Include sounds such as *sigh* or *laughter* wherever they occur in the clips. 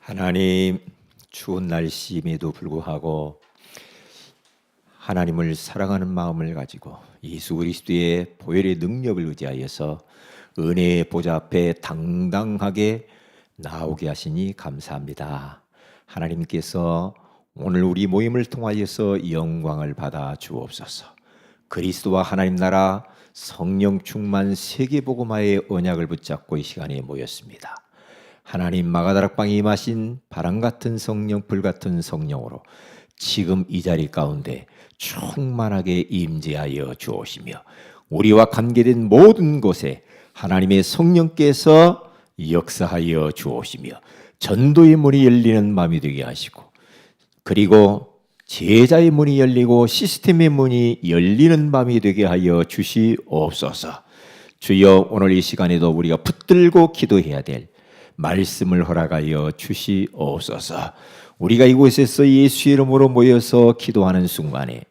하나님 추운 날씨임에도 불구하고 하나님을 사랑하는 마음을 가지고 예수 그리스도의 보혈의 능력을 의지하여서 은혜의 보좌 앞에 당당하게 나오게 하시니 감사합니다. 하나님께서 오늘 우리 모임을 통하여서 영광을 받아 주옵소서. 그리스도와 하나님 나라 성령 충만 세계 복음화의 언약을 붙잡고 이 시간에 모였습니다. 하나님 마가다락방에 임하신 바람 같은 성령, 불 같은 성령으로 지금 이 자리 가운데 충만하게 임재하여 주옵시며 우리와 관계된 모든 곳에 하나님의 성령께서 역사하여 주옵시며 전도의 문이 열리는 마음이 되게 하시고 그리고 제자의 문이 열리고 시스템의 문이 열리는 밤이 되게 하여 주시옵소서. 주여 오늘 이 시간에도 우리가 붙들고 기도해야 될 말씀을 허락하여 주시옵소서. 우리가 이곳에서 예수 이름으로 모여서 기도하는 순간에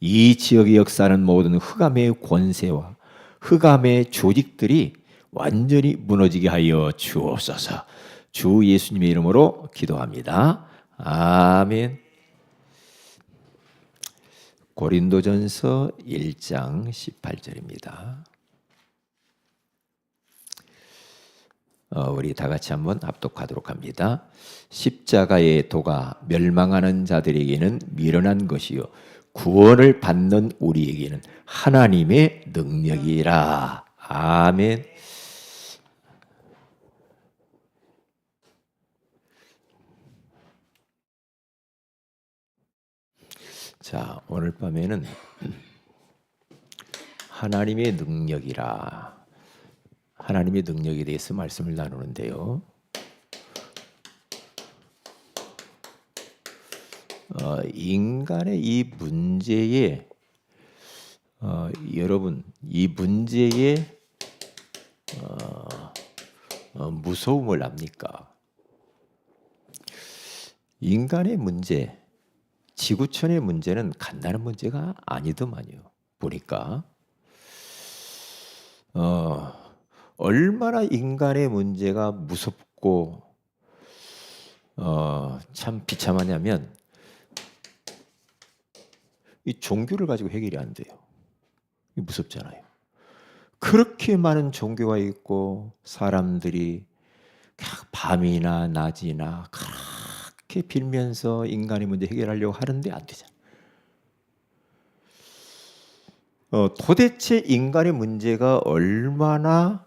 이 지역의 역사는 모든 흑암의 권세와 흑암의 조직들이 완전히 무너지게 하여 주옵소서. 주 예수님의 이름으로 기도합니다. 아멘. 고린도전서 1장 18절입니다. 우리 다 같이 한번 합독하도록 합니다. 십자가의 도가 멸망하는 자들에게는 미련한 것이요 구원을 받는 우리에게는 하나님의 능력이라. 아멘. 자, 오늘 밤에는 *clears throat* 하나님의 능력이라 하나님의 능력에 대해서 말씀을 나누는데요. 어, 인간의 이 문제에 어, 여러분 이 문제에 어, 어, 무서움을 압니까? 인간의 문제, 지구촌의 문제는 간단한 문제가 아니더만요. 보니까 어, 얼마나 인간의 문제가 무섭고 어, 참 비참하냐면 이 종교를 가지고 해결이 안 돼요. 이 무섭잖아요. 그렇게 많은 종교가 있고 사람들이 밤이나 낮이나 그렇게 빌면서 인간의 문제 해결하려고 하는데 안 되잖아. 어, 도대체 인간의 문제가 얼마나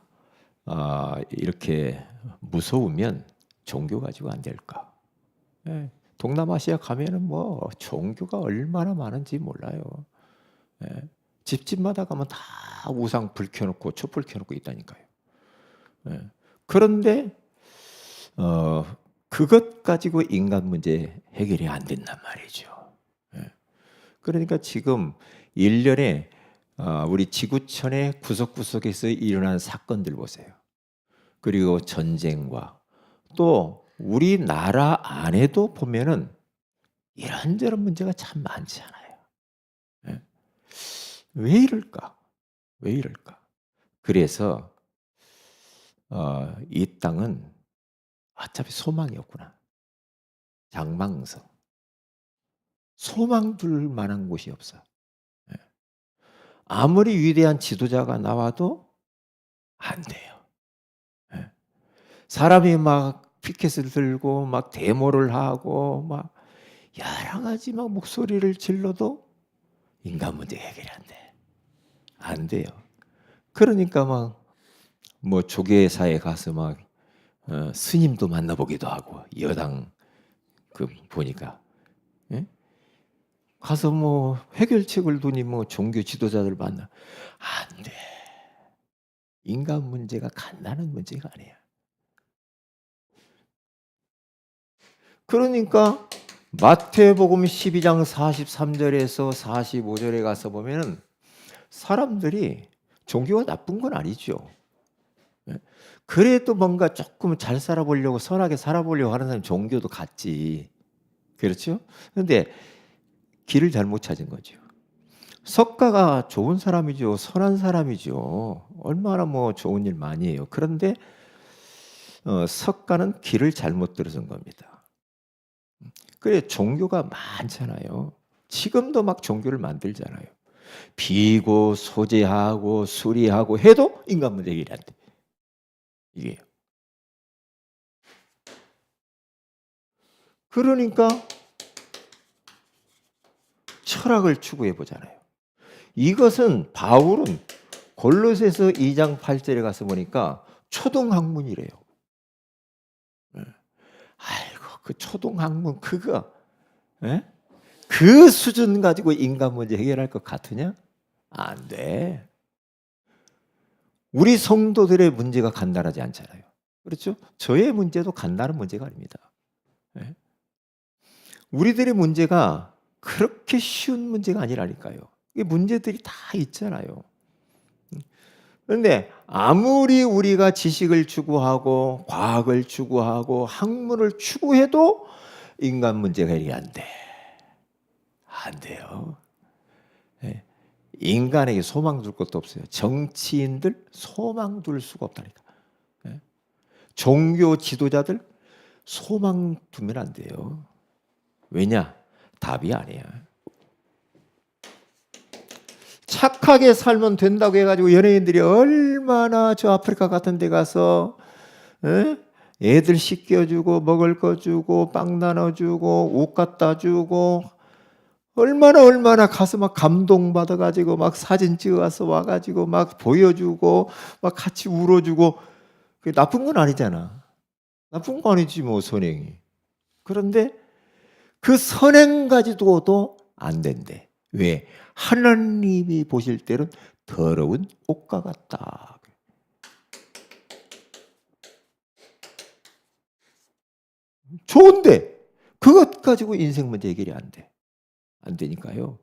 아, 이렇게 무서우면 종교 가지고 안 될까? 예, 동남아시아 가면은 뭐 종교가 얼마나 많은지 몰라요. 예, 집집마다 가면 다 우상 불 켜놓고 촛불 켜놓고 있다니까요. 예, 그런데 어, 그것 가지고 인간 문제 해결이 안 된단 말이죠. 예, 그러니까 지금 일년에 어, 우리 지구촌의 구석구석에서 일어난 사건들 보세요. 그리고 전쟁과 또 우리나라 안에도 보면은 이런저런 문제가 참 많잖아요. 예? 왜 이럴까? 왜 이럴까? 그래서 어, 이 땅은 어차피 소망이 없구나. 장망성. 소망 둘 만한 곳이 없어. 예. 아무리 위대한 지도자가 나와도 안 돼요. 예. 사람이 막 피켓을 들고 막 데모를 하고 막 여러 가지 막 목소리를 질러도 인간 문제 해결이 안 돼. 안 돼요. 그러니까 막 뭐 조계사에 가서 막 어, 스님도 만나보기도 하고 여당 그 보니까 예? 가서 뭐 해결책을 두니 뭐 종교 지도자들 만나 안 돼. 인간 문제가 간단한 문제가 아니야. 그러니까 마태복음 12장 43절에서 45절에 가서 보면은 사람들이 종교가 나쁜 건 아니죠. 예? 그래도 뭔가 조금 잘 살아보려고 선하게 살아보려고 하는 사람 종교도 같지. 그렇죠? 근데 길을 잘못 찾은 거죠. 석가가 좋은 사람이죠. 선한 사람이죠. 얼마나 뭐 좋은 일 많이 해요. 그런데 어, 석가는 길을 잘못 들어선 겁니다. 그래 종교가 많잖아요. 지금도 막 종교를 만들잖아요. 비고 소재하고 수리하고 해도 인간 문제 해결이 안 돼. 이게 그러니까 철학을 추구해 보잖아요. 이것은 바울은 골로새서 2장 8절에 가서 보니까 초등학문이래요. 예. 아이고 그 초등학문 그거 예? 그 수준 가지고 인간 문제 해결할 것 같으냐? 안 돼. 우리 성도들의 문제가 간단하지 않잖아요. 그렇죠? 저의 문제도 간단한 문제가 아닙니다. 예? 우리들의 문제가 그렇게 쉬운 문제가 아니라니까요. 문제들이 다 있잖아요. 그런데 아무리 우리가 지식을 추구하고 과학을 추구하고 학문을 추구해도 인간 문제가 해결이 안 돼. 안 돼요. 예. 인간에게 소망 둘 것도 없어요. 정치인들 소망 둘 수가 없다니까. 예. 종교 지도자들 소망 두면 안 돼요. 왜냐? 답이 아니야. 착하게 살면 된다고 해가지고 연예인들이 얼마나 저 아프리카 같은 데 가서 에? 애들 씻겨주고 먹을 거 주고 빵 나눠주고 옷 갖다 주고 얼마나 얼마나 가서 막 감동받아 가지고 막 사진 찍어서 와가지고 막 보여주고 막 같이 울어주고 나쁜 건 아니잖아 나쁜 거 아니지 뭐 선행이 그런데 그 선행 가지고도 안 된대 왜 하나님이 보실 때는 더러운 옷과 같다 좋은데 그것 가지고 인생 문제 해결이 안 돼. 안 되니까요.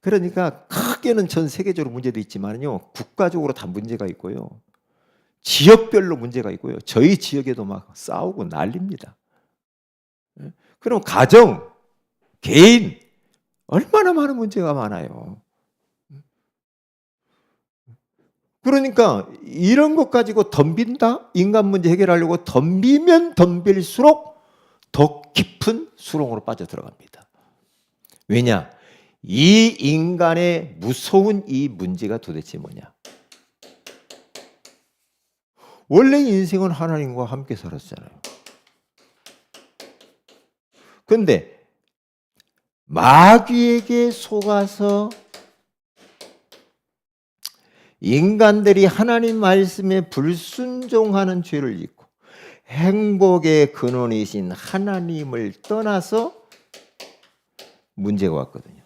그러니까 크게는 전 세계적으로 문제도 있지만요. 국가적으로 다 문제가 있고요. 지역별로 문제가 있고요. 저희 지역에도 막 싸우고 난립니다. 예? 그럼 가정, 개인 얼마나 많은 문제가 많아요. 그러니까 이런 것 가지고 덤빈다? 인간 문제 해결하려고 덤비면 덤빌수록 더 깊은 수렁으로 빠져 들어갑니다. 왜냐? 이 인간의 무서운 이 문제가 도대체 뭐냐? 원래 인생은 하나님과 함께 살았잖아요. 근데 마귀에게 속아서 인간들이 하나님 말씀에 불순종하는 죄를 짓고 행복의 근원이신 하나님을 떠나서 문제가 왔거든요.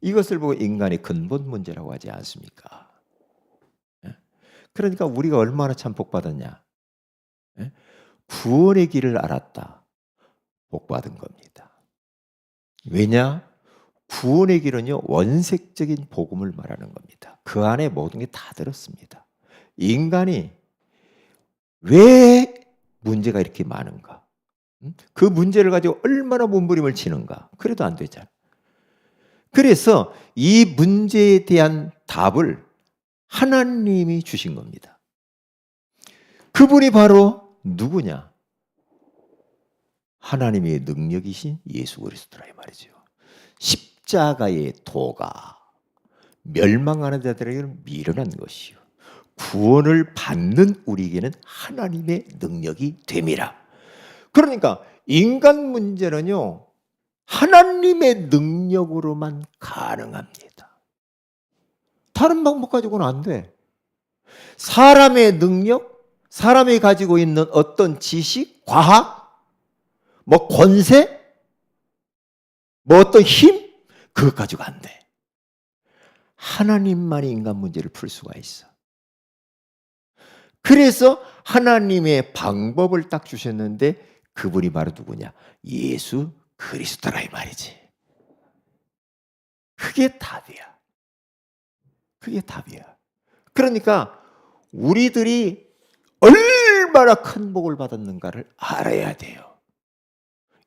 이것을 보고 인간의 근본 문제라고 하지 않습니까? 예? 그러니까 우리가 얼마나 참 복받았냐? 예? 구원의 길을 알았다. 복 받은 겁니다. 왜냐? 구원의 길은요, 원색적인 복음을 말하는 겁니다. 그 안에 모든 게 다 들었습니다. 인간이 왜 문제가 이렇게 많은가? 그 문제를 가지고 얼마나 몸부림을 치는가? 그래도 안 되잖아. 그래서 이 문제에 대한 답을 하나님이 주신 겁니다. 그분이 바로 누구냐? 하나님의 능력이신 예수 그리스도라 이 말이죠. 십자가의 도가 멸망하는 자들에게는 미련한 것이요. 구원을 받는 우리에게는 하나님의 능력이 됨이라. 그러니까 인간 문제는요. 하나님의 능력으로만 가능합니다. 다른 방법 가지고는 안 돼. 사람의 능력, 사람이 가지고 있는 어떤 지식, 과학, 뭐 권세, 뭐 어떤 힘, 그것 가지고 안 돼. 하나님만이 인간 문제를 풀 수가 있어. 그래서 하나님의 방법을 딱 주셨는데 그분이 바로 누구냐? 예수 그리스도라 이 말이지. 그게 답이야. 그게 답이야. 그러니까 우리들이 얼마나 큰 복을 받았는가를 알아야 돼요.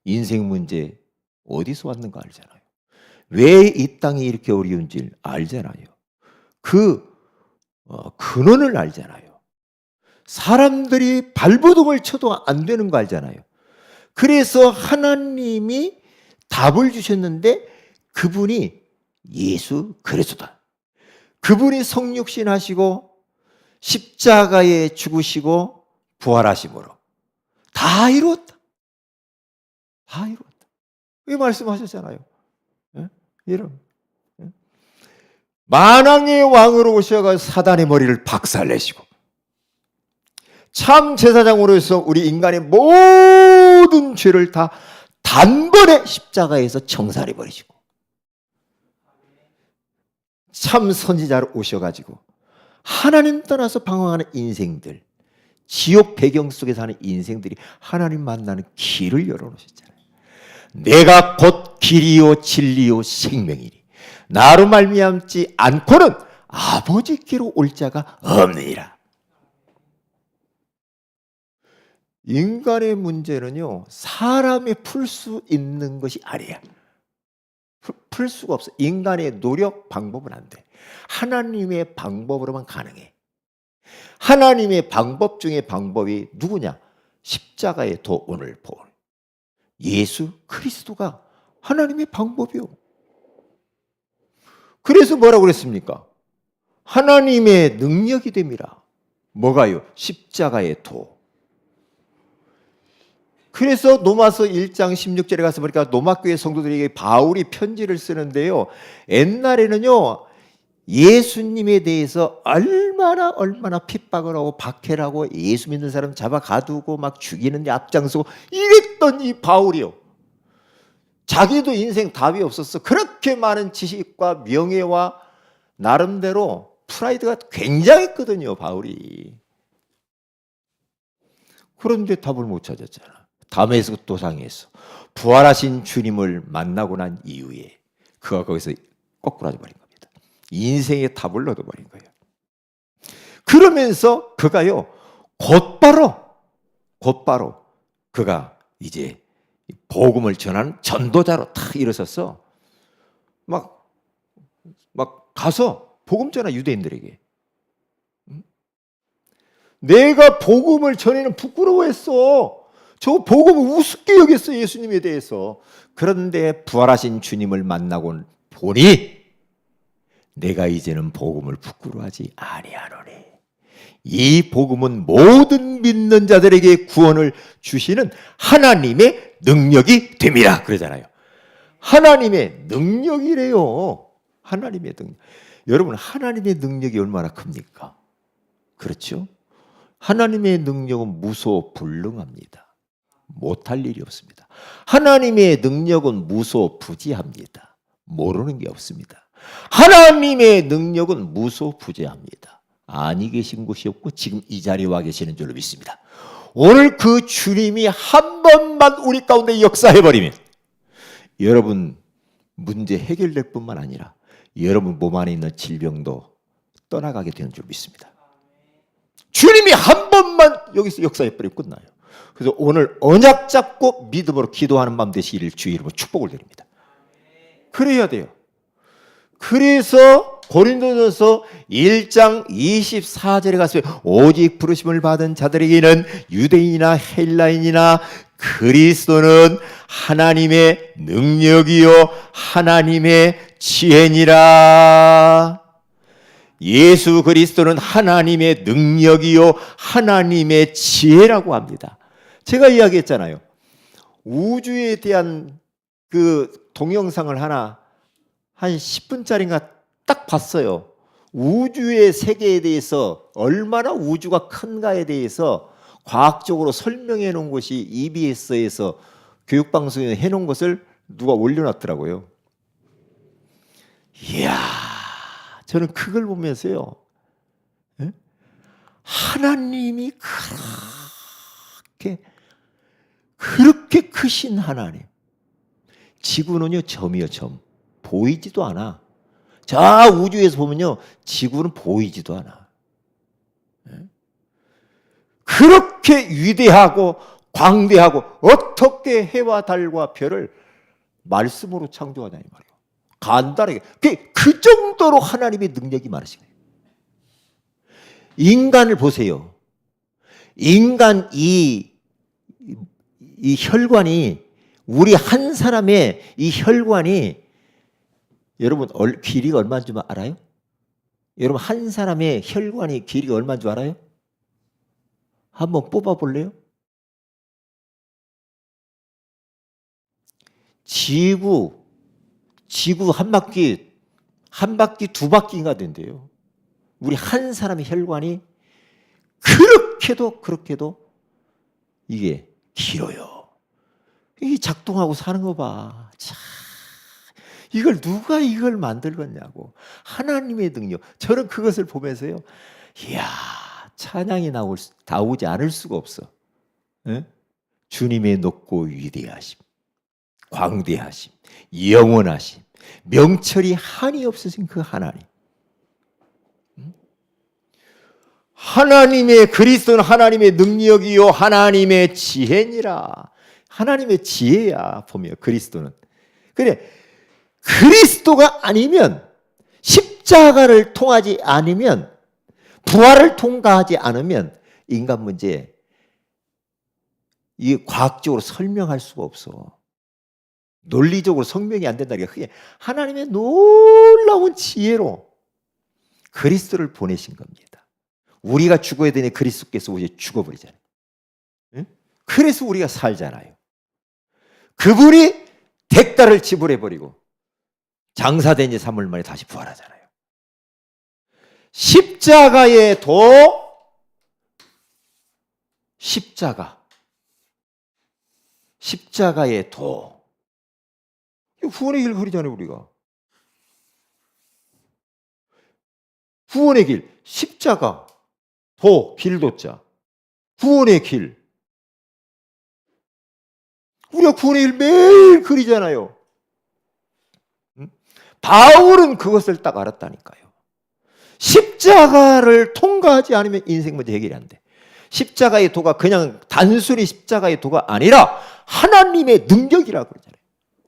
인생 문제 어디서 왔는가 알잖아요. 왜 이 땅이 이렇게 어려운지 알잖아요. 그 어, 근원을 알잖아요. 사람들이 발버둥을 쳐도 안 되는 거 알잖아요. 그래서 하나님이 답을 주셨는데 그분이 예수 그리스도다. 그분이 성육신 하시고 십자가에 죽으시고 부활하심으로 다 이루었다. 다 이루었다. 이 말씀하셨잖아요. 예? 여러분. 예? 만왕의 왕으로 오셔가 사단의 머리를 박살내시고 참 제사장으로서 우리 인간의 모든 죄를 다 단번에 십자가에서 청산해 버리시고 참 선지자로 오셔가지고 하나님 떠나서 방황하는 인생들 지옥 배경 속에 사는 인생들이 하나님 만나는 길을 열어놓으셨잖아요. 내가 곧 길이요 진리요 생명이니 나로 말미암지 않고는 아버지께로 올 자가 없느니라. 인간의 문제는요 사람이 풀 수 있는 것이 아니야. 풀- 풀 수가 없어. 인간의 노력 방법은 안 돼. 하나님의 방법으로만 가능해. 하나님의 방법 중에 방법이 누구냐? 십자가의 도 오늘 본 예수 그리스도가 하나님의 방법이요. 그래서 뭐라고 그랬습니까? 하나님의 능력이 됩니다. 뭐가요? 십자가의 도. 그래서 노마서 1장 16절에 가서 보니까 노마교회 성도들에게 바울이 편지를 쓰는데요. 옛날에는요. 예수님에 대해서 얼마나 얼마나 핍박을 하고 박해를 하고 예수 믿는 사람 잡아 가두고 막 죽이는 데 앞장서고 이랬던 이 바울이요. 자기도 인생 답이 없었어. 그렇게 많은 지식과 명예와 나름대로 프라이드가 굉장했거든요, 바울이. 그런데 답을 못 찾았잖아. 담에서 또 상했어. 부활하신 주님을 만나고 난 이후에 그가 거기서 거꾸라져 버린 겁니다. 인생의 답을 얻어버린 거예요. 그러면서 그가요 곧바로 곧바로 그가 이제 복음을 전하는 전도자로 탁 일어섰어. 막, 막 가서 복음 전하 유대인들에게. 응? 내가 복음을 전에는 부끄러워했어. 저 복음을 우습게 여겼어 예수님에 대해서. 그런데 부활하신 주님을 만나고 보니 내가 이제는 복음을 부끄러워하지 아니하노니. 이 복음은 모든 믿는 자들에게 구원을 주시는 하나님의 능력이 됩니다. 그러잖아요. 하나님의 능력이래요. 하나님의 능력. 여러분, 하나님의 능력이 얼마나 큽니까? 그렇죠? 하나님의 능력은 무소불능합니다. 못할 일이 없습니다. 하나님의 능력은 무소부지합니다. 모르는 게 없습니다. 하나님의 능력은 무소부지합니다. 아니 계신 곳이 없고 지금 이 자리에 와 계시는 줄로 믿습니다. 오늘 그 주님이 한 번만 우리 가운데 역사해 버리면 여러분 문제 해결될 뿐만 아니라 여러분 몸 안에 있는 질병도 떠나가게 되는 줄 믿습니다. 주님이 한 번만 여기서 역사해 버리면 끝나요. 그래서 오늘 언약 잡고 믿음으로 기도하는 마음 되시기를 주의 이름으로 축복을 드립니다. 그래야 돼요. 그래서 고린도전서 1장 24절에 가서 오직 부르심을 받은 자들에게는 유대인이나 헬라인이나 그리스도는 하나님의 능력이요 하나님의 지혜니라. 예수 그리스도는 하나님의 능력이요 하나님의 지혜라고 합니다. 제가 이야기했잖아요. 우주에 대한 그 동영상을 하나 한 10분짜리인가 딱 봤어요. 우주의 세계에 대해서 얼마나 우주가 큰가에 대해서 과학적으로 설명해 놓은 것이 EBS에서 교육방송에 해 놓은 것을 누가 올려놨더라고요. 이야, 저는 그걸 보면서요. 예? 하나님이 그렇게 그렇게 크신 하나님. 지구는요 점이요 점. 보이지도 않아. 저 우주에서 보면요 지구는 보이지도 않아. 예? 그렇게 위대하고 광대하고 어떻게 해와 달과 별을 말씀으로 창조하냐 이 말이에요. 간단하게 그, 그 정도로 하나님의 능력이 많으신 거예요. 인간을 보세요. 인간 이, 이 혈관이 우리 한 사람의 이 혈관이 여러분 얼- 길이가 얼마인 줄 알아요? 여러분 한 사람의 혈관이 길이가 얼마인 줄 알아요? 한번 뽑아 볼래요? 지구 지구 한 바퀴 한 바퀴 두 바퀴가 된대요. 우리 한 사람의 혈관이 그렇게도 그렇게도 이게 길어요. 이게 작동하고 사는 거 봐. 참. 이걸 누가 이걸 만들겠냐고. 하나님의 능력. 저는 그것을 보면서요. 이야, 찬양이 나올 수, 나오지 않을 수가 없어. 예? 주님의 높고 위대하심, 광대하심, 영원하심, 명철이 한이 없으신 그 하나님. 음? 하나님의 그리스도는 하나님의 능력이요 하나님의 지혜니라. 하나님의 지혜야 보면 그리스도는. 그래 그리스도가 아니면 십자가를 통하지 않으면 부활을 통과하지 않으면 인간 문제 이 과학적으로 설명할 수가 없어. 논리적으로 성명이 안 된다니까 그게 하나님의 놀라운 지혜로 그리스도를 보내신 겁니다. 우리가 죽어야 되니 그리스도께서 이제 죽어버리잖아요. 응? 그래서 우리가 살잖아요. 그분이 대가를 지불해버리고 장사된 지 3일 만에 다시 부활하잖아요. 십자가의 도, 십자가, 십자가의 도. 후원의 길 그리잖아요, 우리가. 후원의 길, 십자가, 도, 길도자. 구원의 길. 우리가 구원의 길 매일 그리잖아요. 응? 바울은 그것을 딱 알았다니까요. 십자가를 통과하지 않으면 인생 문제 해결이 안 돼. 십자가의 도가 그냥 단순히 십자가의 도가 아니라 하나님의 능력이라고 그러잖아요.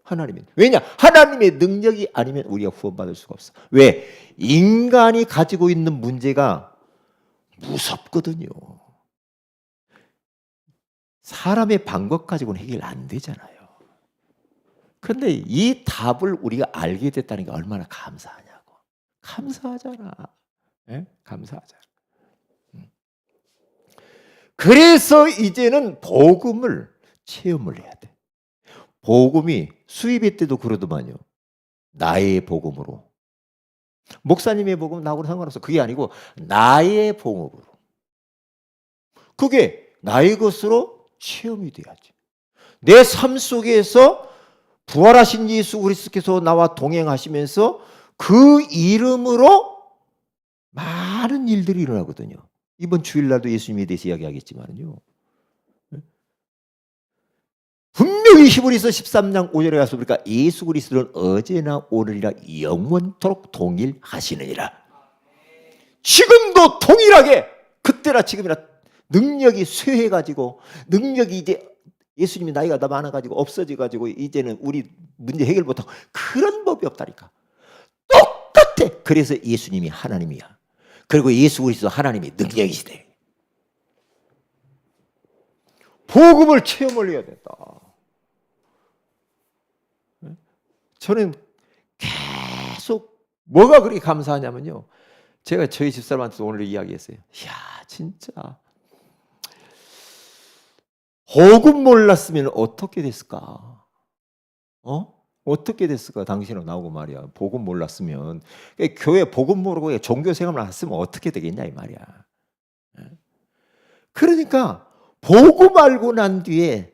하나님의 왜냐? 하나님의 능력이 아니면 우리가 구원받을 수가 없어. 왜? 인간이 가지고 있는 문제가 무섭거든요. 사람의 방법 가지고는 해결 안 되잖아요. 그런데 이 답을 우리가 알게 됐다는 게 얼마나 감사하냐고. 감사하잖아. 예? 감사하잖아. 음. 그래서 이제는 복음을 체험을 해야 돼. 복음이 수입회 때도 그러더만요. 나의 복음으로. 목사님의 복음 나하고는 상관없어. 그게 아니고 나의 복음으로. 그게 나의 것으로 체험이 돼야지. 내 삶 속에서 부활하신 예수 그리스도께서 나와 동행하시면서 그 이름으로 많은 일들이 일어나거든요. 이번 주일날도 예수님에 대해서 이야기하겠지만요. 분명히 히브리서 13장 5절에 가서 보니까 예수 그리스도는 어제나 오늘이라 영원토록 동일하시느니라. 지금도 동일하게 그때나 지금이나 능력이 쇠해가지고 능력이 이제 예수님이 나이가 다 많아가지고 없어져가지고 이제는 우리 문제 해결 못하고 그런 법이 없다니까. 똑같아. 그래서 예수님이 하나님이야. 그리고 예수 그리스도 하나님이 능력이시대. 복음을 체험을 해야 된다. 저는 계속 뭐가 그렇게 감사하냐면요. 제가 저희 집사람한테 오늘 이야기했어요. 이야, 진짜. 복음 몰랐으면 어떻게 됐을까? 어? 어떻게 됐을까? 당신은 나오고 말이야. 복음 몰랐으면. 그러니까 교회 복음 모르고 종교 생활만 했으면 어떻게 되겠냐, 이 말이야. 예? 그러니까, 보고 말고 난 뒤에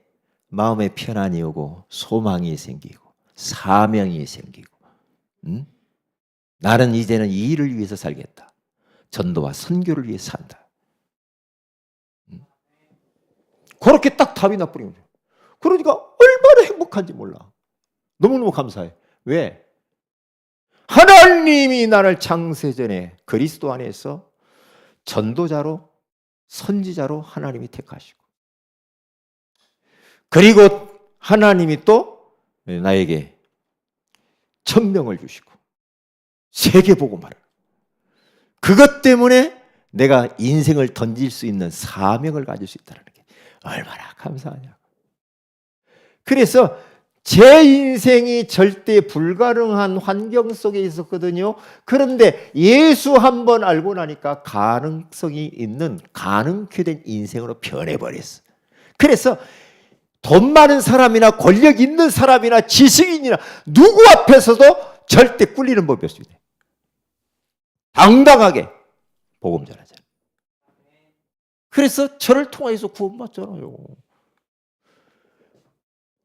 마음에 편안이 오고, 소망이 생기고, 사명이 생기고, 응? 나는 이제는 이 일을 위해서 살겠다. 전도와 선교를 위해 산다. 응? 그렇게 딱 답이 나버리는 거예요. 그러니까 얼마나 행복한지 몰라. 너무너무 감사해. 왜? 하나님이 나를 창세 전에 그리스도 안에서 전도자로 선지자로 하나님이 택하시고 그리고 하나님이 또 나에게 천명을 주시고 세계 보고 말을 그것 때문에 내가 인생을 던질 수 있는 사명을 가질 수 있다는 게 얼마나 감사하냐. 그래서 제 인생이 절대 불가능한 환경 속에 있었거든요. 그런데 예수 한 번 알고 나니까 가능성이 있는 가능케 된 인생으로 변해버렸어. 그래서 돈 많은 사람이나 권력 있는 사람이나 지식인이나 누구 앞에서도 절대 꿀리는 법이 없습니다. 당당하게 복음 전하잖아요. 그래서 저를 통해서 구원받잖아요.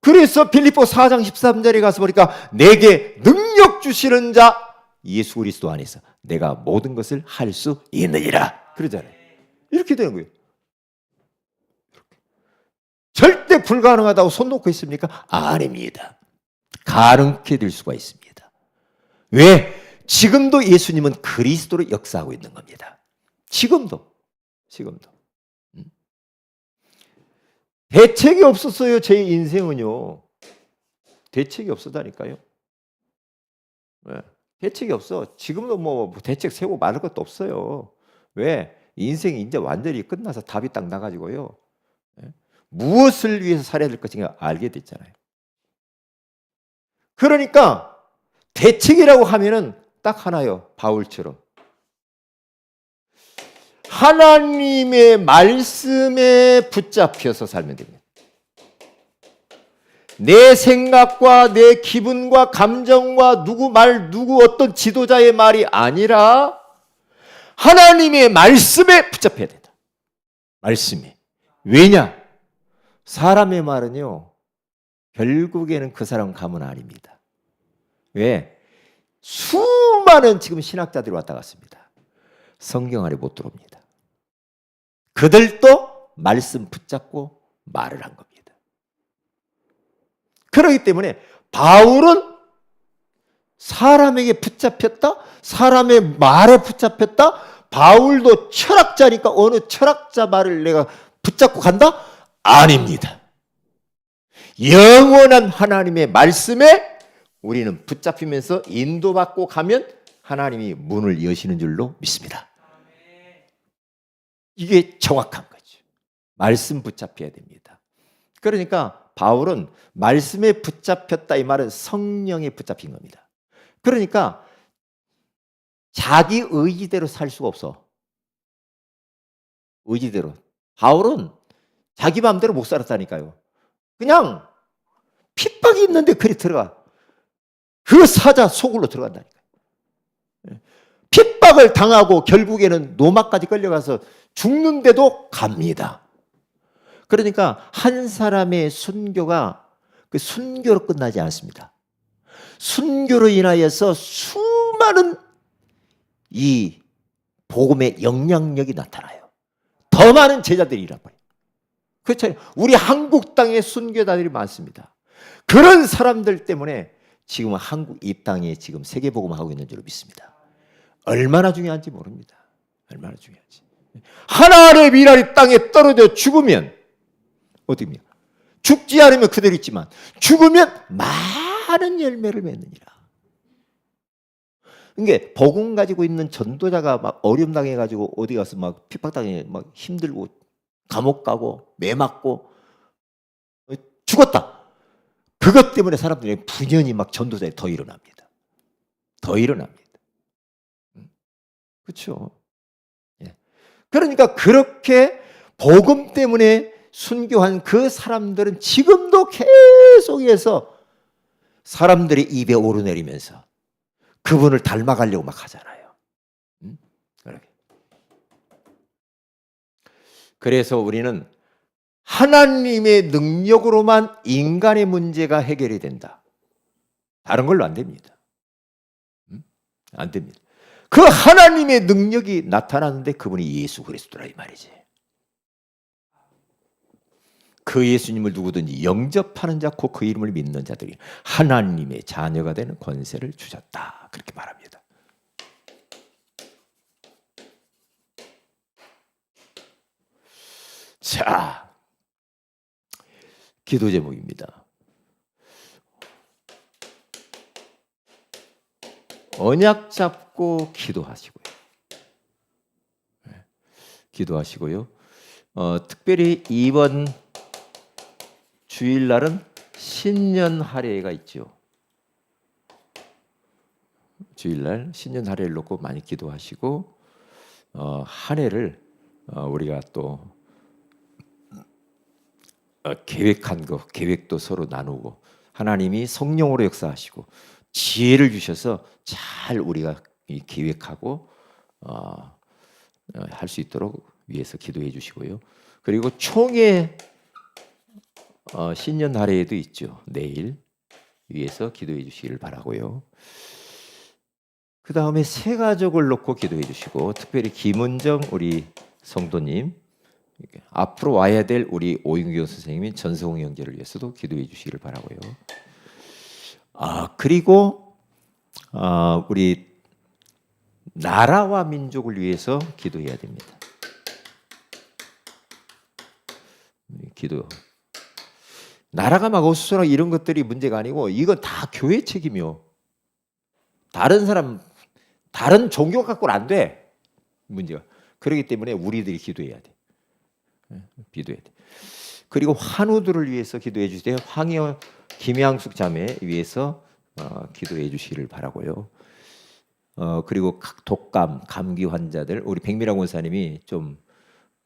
그래서 빌립보 4장 13절에 가서 보니까 내게 능력 주시는 자 예수 그리스도 안에서 내가 모든 것을 할 수 있느니라. 그러잖아요. 이렇게 되는 거예요. 절대 불가능하다고 손 놓고 있습니까? 아닙니다. 가능케 될 수가 있습니다. 왜? 지금도 예수님은 그리스도로 역사하고 있는 겁니다. 지금도. 지금도. 음. 대책이 없었어요. 제 인생은요. 대책이 없었다니까요. 네. 대책이 없어. 지금도 뭐 대책 세우고 말할 것도 없어요. 왜? 인생이 이제 완전히 끝나서 답이 딱 나가지고요. 네? 무엇을 위해서 살아야 될 것인가 알게 됐잖아요. 그러니까 대책이라고 하면은 딱 하나요. 바울처럼. 하나님의 말씀에 붙잡혀서 살면 됩니다. 내 생각과 내 기분과 감정과 누구 말, 누구 어떤 지도자의 말이 아니라 하나님의 말씀에 붙잡혀야 된다. 말씀에. 왜냐? 사람의 말은요, 결국에는 그 사람 가문 아닙니다. 왜? 수많은 지금 신학자들이 왔다 갔습니다. 성경 안에 못 들어옵니다. 그들도 말씀 붙잡고 말을 한 겁니다. 그렇기 때문에 바울은 사람에게 붙잡혔다? 사람의 말에 붙잡혔다? 바울도 철학자니까 어느 철학자 말을 내가 붙잡고 간다? 아닙니다. 영원한 하나님의 말씀에 우리는 붙잡히면서 인도받고 가면 하나님이 문을 여시는 줄로 믿습니다. 이게 정확한 거죠. 말씀 붙잡혀야 됩니다. 그러니까 바울은 말씀에 붙잡혔다 이 말은 성령에 붙잡힌 겁니다. 그러니까 자기 의지대로 살 수가 없어. 의지대로. 바울은 자기 마음대로 못 살았다니까요. 그냥 핍박이 있는데 그리 들어가. 그 사자 속으로 들어간다니까요. 핍박을 당하고 결국에는 노마까지 끌려가서 죽는데도 갑니다. 그러니까 한 사람의 순교가 그 순교로 끝나지 않습니다. 순교로 인하여서 수많은 이 복음의 영향력이 나타나요. 더 많은 제자들이 일어나요. 그렇죠. 우리 한국 땅에 순교자들이 많습니다. 그런 사람들 때문에 지금 한국 이 땅에 지금 세계 복음 하고 있는 줄 믿습니다. 얼마나 중요한지 모릅니다. 얼마나 중요한지. 하나의 미랄이 땅에 떨어져 죽으면 어디입니까? 죽지 않으면 그대로 있지만 죽으면 많은 열매를 맺느니라. 이게 복음 가지고 있는 전도자가 막 어려움 당해 가지고 어디 가서 막 핍박 당해 막 힘들고 감옥 가고 매 맞고 죽었다. 그것 때문에 사람들이 분연히 막 전도자에 더 일어납니다. 더 일어납니다. 그렇죠. 그러니까 그렇게 복음 때문에 순교한 그 사람들은 지금도 계속해서 사람들의 입에 오르내리면서 그분을 닮아가려고 막 하잖아요. 음? 그래서 우리는 하나님의 능력으로만 인간의 문제가 해결이 된다. 다른 걸로 안 됩니다. 음? 안 됩니다. 그 하나님의 능력이 나타나는데 그분이 예수 그리스도라 이 말이지. 그 예수님을 누구든지 영접하는 자고 그 이름을 믿는 자들이 하나님의 자녀가 되는 권세를 주셨다. 그렇게 말합니다. 자, 기도 제목입니다. 언약 잡고 기도하시고요. 네. 기도하시고요. 어, 특별히 이번 주일날은 신년 할애가 있죠. 주일날 신년 할애를 놓고 많이 기도하시고 어, 한 해를 어, 우리가 또 어, 계획한 거 계획도 서로 나누고 하나님이 성령으로 역사하시고 지혜를 주셔서 잘 우리가 이 계획하고 어, 할 수 있도록 위해서 기도해 주시고요. 그리고 총회 어, 신년 할애에도 있죠. 내일 위해서 기도해 주시기를 바라고요. 그 다음에 세 가족을 놓고 기도해 주시고 특별히 김은정 우리 성도님 앞으로 와야 될 우리 오윤규 선생님인 전성웅 형제를 위해서도 기도해 주시기를 바라고요. 아 그리고 아, 우리 나라와 민족을 위해서 기도해야 됩니다. 기도. 나라가 막 어수선하고 이런 것들이 문제가 아니고 이건 다 교회 책임이요. 다른 사람 다른 종교 갖고는 안 돼. 문제가. 그렇기 때문에 우리들이 기도해야 돼. 예, 기도해야 돼. 그리고 환우들을 위해서 기도해 주세요. 황여 김양숙 자매 위해서 어, 기도해 주시기를 바라고요. 어, 그리고 각 독감, 감기 환자들 우리 백미랑 원사님이 좀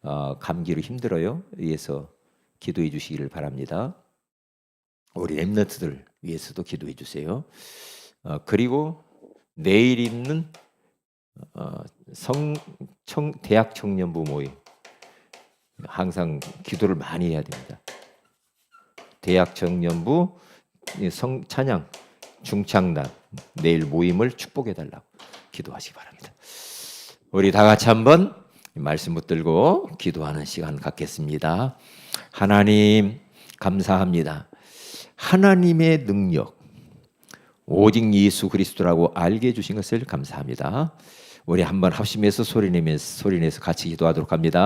어, 감기로 힘들어요. 위해서 기도해 주시기를 바랍니다. 우리 랩너트들 위해서도 기도해 주세요. 어, 그리고 내일 있는 어, 성 청 대학 청년부 모임 항상 기도를 많이 해야 됩니다. 대학 청년부 성 찬양 중창단 내일 모임을 축복해 달라고 기도하시기 바랍니다. 우리 다 같이 한번 말씀 붙들고 기도하는 시간 갖겠습니다. 하나님 감사합니다. 하나님의 능력 오직 예수 그리스도라고 알게 해 주신 것을 감사합니다. 우리 한번 합심해서 소리내면서 소리내서 같이 기도하도록 합니다.